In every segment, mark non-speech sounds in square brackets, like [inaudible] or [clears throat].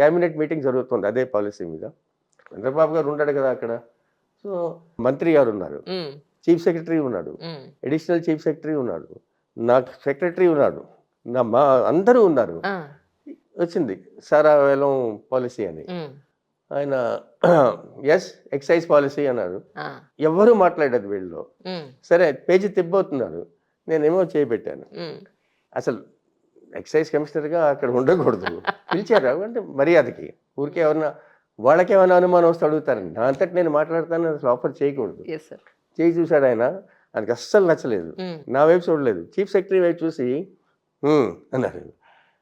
Cabinet meeting జరుగుతుంది అదే policy మీద. చంద్రబాబు గారు ఉన్నాడు కదా అక్కడ. సో మంత్రి గారు ఉన్నారు. చీఫ్ సెక్రటరీ ఉన్నాడు. అడిషనల్ చీఫ్ సెక్రటరీ ఉన్నాడు. నాకు సెక్రటరీ ఉన్నాడు. నా మా అందరూ ఉన్నారు. వచ్చింది. సారా వేలం పాలసీ అని ఆయన ఎస్ ఎక్సైజ్ పాలసీ అన్నారు. ఆ, ఎవ్వరూ మాట్లాడేది వీళ్ళు సరే పేజీ తిబ్బవుతున్నారు నేనేమో చేపెట్టాను. అసలు ఎక్సైజ్ కమిషనర్గా అక్కడ ఉండకూడదు. పిలిచారు? అంటే మర్యాదకి. ఊరికే ఎవరన్నా వాళ్ళకి ఏమైనా అనుమానం వస్తే అడుగుతారండి. నా అంతటి నేను మాట్లాడతాను అసలు ఆఫర్ చేయకూడదు. చేయి చూశాడు ఆయన ఆయనకి అస్సలు నచ్చలేదు. ఉమ్, నా వైపు చూడలేదు. చీఫ్ సెక్రటరీ వైపు చూసి అన్నారు.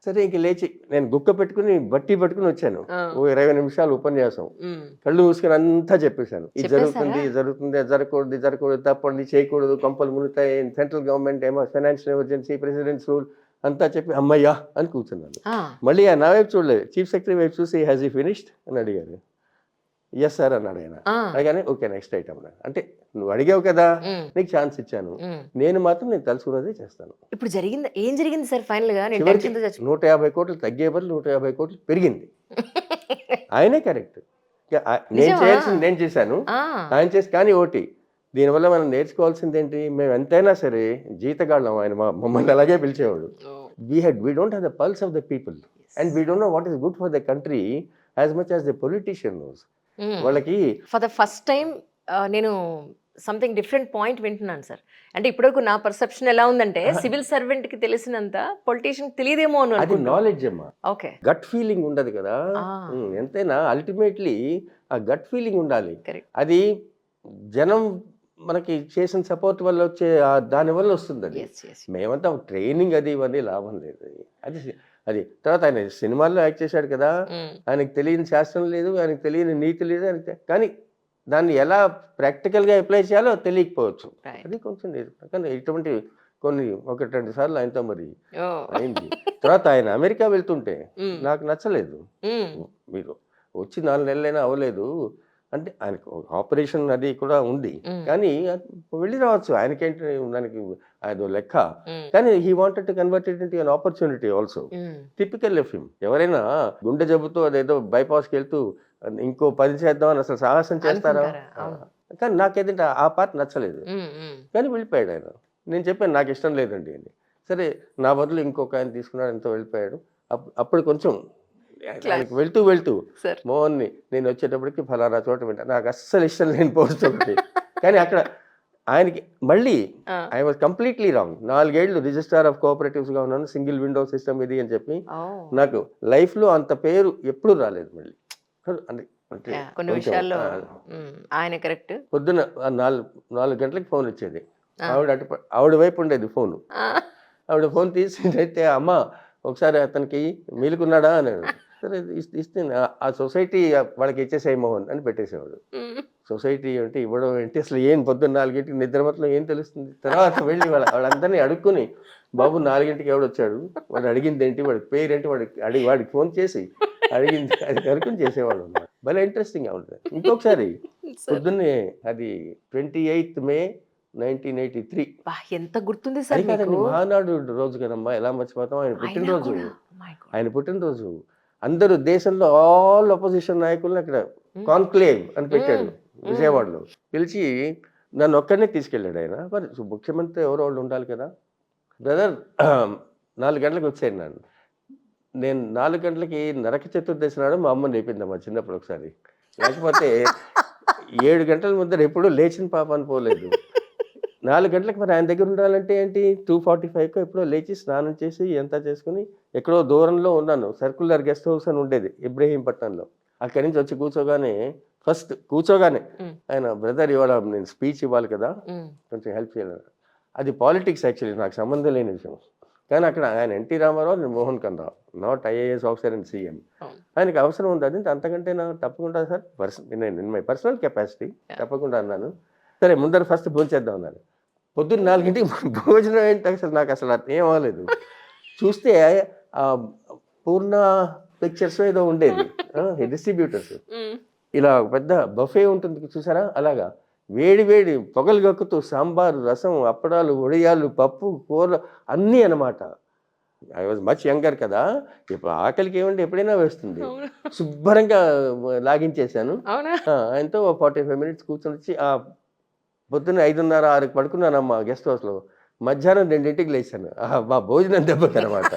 సరే ఇంక లేచి నేను గుక్క పెట్టుకుని బట్టి పట్టుకుని వచ్చాను. ఓ ఇరవై నిమిషాలు ఉపన్యాసం. ఉమ్, కళ్ళు మూసుకొని అంతా చెప్పేశాను. ఇది? జరుగుతుంది ఇది జరుగుతుంది అది జరగకూడదు ఇది జరగకూడదు తప్పండి చేయకూడదు కంపలు మునుగుతాయి సెంట్రల్ గవర్నమెంట్ ఏమో ఫైనాన్షియల్ ఎమర్జెన్సీ ప్రెసిడెంట్స్ రూల్ అంతా చెప్పి అమ్మయ్యా అని కూర్చున్నాను మళ్ళీ నా వైపు చూడలేదు. చీఫ్ సెక్రటరీ వైపు చూసి హ్యాజ్ ఈ ఫినిష్డ్ అని అడిగారు. ఎస్ సార్ అన్నాడు ఆయన. అడగానే ఓకే నెక్స్ట్ ఐటమ్ అంటే నువ్వు అడిగావు కదా నీకు ఛాన్స్ ఇచ్చాను. నేను మాత్రం నేను తలుచుకున్నది చేస్తాను. ఇప్పుడు జరిగింది ఏం జరిగింది సార్ ఫైనల్గా నూట యాభై కోట్లు తగ్గే బదులు నూట యాభై కోట్లు పెరిగింది. [laughs] ఆయనే కరెక్ట్. నేను? చేయాల్సింది నేను చేశాను. ఆయన చేసి కానీ ఓటి దీనివల్ల మనం నేర్చుకోవాల్సింది ఏంటి మేము ఎంతైనా సరే జీతగాళ్ళం ఆయన మమ్మల్ని అలాగే పిలిచేవాడు. We had we don't have the pulse of the people and we don't know what is good for the country as much as the politician knows. వాళ్ళకి ఫర్ ద ఫస్ట్ టైం నేను సంథింగ్ డిఫరెంట్ పాయింట్ వింటున్నాను sir అంటే ఇప్పటివరకు నా perception ఎలా ఉందంటే civil సర్వెంట్కి తెలిసినంత politician తెలియదేమో అని అది నాలెడ్జ్ అమ్మా. ఓకే గట్ ఫీలింగ్ ఉండదు కదా. ఉమ్, ఎంతైనా అల్టిమేట్లీ ఆ గట్ ఫీలింగ్ ఉండాలి. కరెక్ట్ అది జనం మనకి చేసిన సపోర్ట్ వల్ల వచ్చే ఆ దాని వల్ల వస్తుంది అది ఎస్ ఎస్ మేమంతా ట్రైనింగ్ అది ఇవన్నీ లాభం లేదు. అది అది తర్వాత ఆయన సినిమాల్లో యాక్ట్ చేశాడు కదా ఆయనకు తెలియని శాస్త్రం లేదు ఆయనకు తెలియని నీతి లేదు ఆయనకి కానీ దాన్ని ఎలా ప్రాక్టికల్గా అప్లై చేయాలో తెలియకపోవచ్చు. అది కొంచెం లేదు. కానీ ఇటువంటి కొన్ని ఒకటి రెండు సార్లు ఆయనతో మరి అయింది. తర్వాత ఆయన అమెరికా వెళ్తుంటే నాకు నచ్చలేదు. మీరు వచ్చి నాలుగు నెలలైనా అవ్వలేదు. అంటే ఆయనకు ఆపరేషన్ అది కూడా ఉంది. కానీ వెళ్ళి రావచ్చు. ఆయనకేంటి దానికి అదో లెక్క. కానీ he wanted to convert it an opportunity also. Typical of him. ఎవరైనా గుండె జబ్బుతో అదేదో బైపాస్కి వెళ్తూ ఇంకో పని చేద్దామని అసలు సాహసం చేస్తారా. కానీ నాకేంటంటే ఆ పార్ట్ నచ్చలేదు. కానీ వెళ్ళిపోయాడు ఆయన. నేను చెప్పాను నాకు ఇష్టం లేదండి అని. సరే నా బదులు ఇంకొక ఆయన తీసుకున్నాడు ఎంతో వెళ్ళిపోయాడు. అప్- అప్పుడు కొంచెం ఆయనకి వెళ్తూ వెళ్తూ మోహన్ని నేను వచ్చేటప్పటికి ఫలానా చోట వింటా. నాకు అస్సలు ఇష్టం లేని పోస్ట్ ఒకటి. కానీ అక్కడ ఆయనకి మళ్ళీ ఐ వాజ్ కంప్లీట్లీ రాంగ్ నాలుగేళ్ళు రిజిస్ట్రార్ ఆఫ్ కోఆపరేటివ్స్గా ఉన్నాను. సింగిల్ విండో సిస్టమ్ ఇది అని చెప్పి నాకు లైఫ్లో అంత పేరు ఎప్పుడు రాలేదు మళ్ళీ. కొన్ని విషయాల్లో ఆయన కరెక్ట్. పొద్దున నాలుగు నాలుగు గంటలకు ఫోన్ వచ్చేది. ఆవిడ అటు ఆవిడ వైపు ఉండేది ఫోను. ఆవిడ ఫోన్ తీసి అయితే అమ్మ ఒకసారి అతనికి [laughs] మీలుకున్నాడా? అన్నాడు. సరే ఇస్- ఇస్తే ఆ- సొసైటీ వాళ్ళకి ఇచ్చేసాయి మోహన్ అని పెట్టేసేవాడు. సొసైటీ అంటే ఇవ్వడం ఏంటి? అసలు ఏం పొద్దున్న నాలుగింటికి నిద్ర మొత్తం ఏం తెలుస్తుంది? తర్వాత వెళ్ళి వాళ్ళ వాళ్ళందరినీ అడుక్కుని బాబు నాలుగింటికి ఎవడు వచ్చాడు? వాడు అడిగింది ఏంటి? వాడి పేరు ఏంటి? వాడికి అడిగి వాడికి ఫోన్ చేసి అడిగింది అది కనుక్కొని చేసేవాడు అన్నమాట. భలే ఇంట్రెస్టింగ్ ఉంటుంది. ఇంకొకసారి [laughs] పొద్దున్నే అది twenty eighth May nineteen eighty three. ఎంత గుర్తుంది సార్ మహానాడు రోజు కదమ్మా ఎలా మర్చిపోతాం? ఆయన పుట్టినరోజు. ఆయన పుట్టినరోజు. అందరూ దేశంలో ఆల్ అపోజిషన్ నాయకులను అక్కడ కాన్క్లేవ్ అని పెట్టాడు విజయవాడలో. పిలిచి నన్ను ఒక్కడనే తీసుకెళ్ళాడు ఆయన. మరి ముఖ్యమంత్రి ఎవరో వాళ్ళు ఉండాలి కదా. బ్రదర్ [clears throat] నాలుగు గంటలకు వచ్చాను నన్ను. నేను నాలుగు గంటలకి నరక చతుర్దశి నాడు మా అమ్మ లేపిందమ్మా చిన్నప్పుడు ఒకసారి. లేకపోతే [laughs] ఏడు గంటల ముందర ఎప్పుడూ లేచిన పాపాన్ని పోలేదు. నాలుగు గంటలకు మరి ఆయన దగ్గర ఉండాలంటే ఏంటి? టూ ఫార్టీ ఫైవ్కి ఎప్పుడో లేచి స్నానం చేసి ఎంత చేసుకుని ఎక్కడో దూరంలో ఉన్నాను. సర్కులర్ గెస్ట్ హౌస్ అని ఉండేది ఇబ్రహీంపట్నంలో. అక్కడి నుంచి వచ్చి కూర్చోగానే ఫస్ట్ కూర్చోగానే. ఆయన బ్రదర్ ఇవాళ నేను స్పీచ్ ఇవ్వాలి కదా కొంచెం హెల్ప్ చేయాలి. అది పాలిటిక్స్ యాక్చువల్లీ నాకు సంబంధం లేని విషయం. కానీ అక్కడ ఆయన ఎన్టీ రామారావు నేను Mohan కన్రావు not IAS officer and CM. ఆయనకి అవసరం ఉంది. అది అంతకంటే నా తప్పకుండా సార్ పర్సన్ నేను మై పర్సనల్ కెపాసిటీ. తప్పకుండా అన్నాను. సరే ముందర ఫస్ట్ భోజనం చేద్దాం అన్నారు. పొద్దున్న నాలుగింటికి [laughs] భోజనం ఏంటి అసలు నాకు అసలు అర్థం ఏం అవ్వలేదు చూస్తే పూర్ణ పిక్చర్స్ ఏదో ఉండేది. డిస్ట్రిబ్యూటర్స్ [laughs] ఇలా ఒక పెద్ద బఫే ఉంటుంది చూసారా? అలాగా. వేడి వేడి పొగలు గక్కుతూ సాంబారు రసం అప్పడాలు వడియాలు పప్పు కూర అన్నీ అన్నమాట. ఐ వాజ్ మచ్ యంగర్ కదా. ఇప్పుడు ఆకలికి ఏమంటే ఎప్పుడైనా వేస్తుంది. శుభ్రంగా లాగించేశాను. ఆయనతో ఫార్టీ ఫైవ్ మినిట్స్ కూర్చొని వచ్చి ఆ పొద్దున్న ఐదున్నర ఆరుకి పడుకున్నానమ్మా గెస్ట్ హౌస్లో మధ్యాహ్నం రెండింటికి లేచాను. మా భోజనం దెబ్బకి అనమాట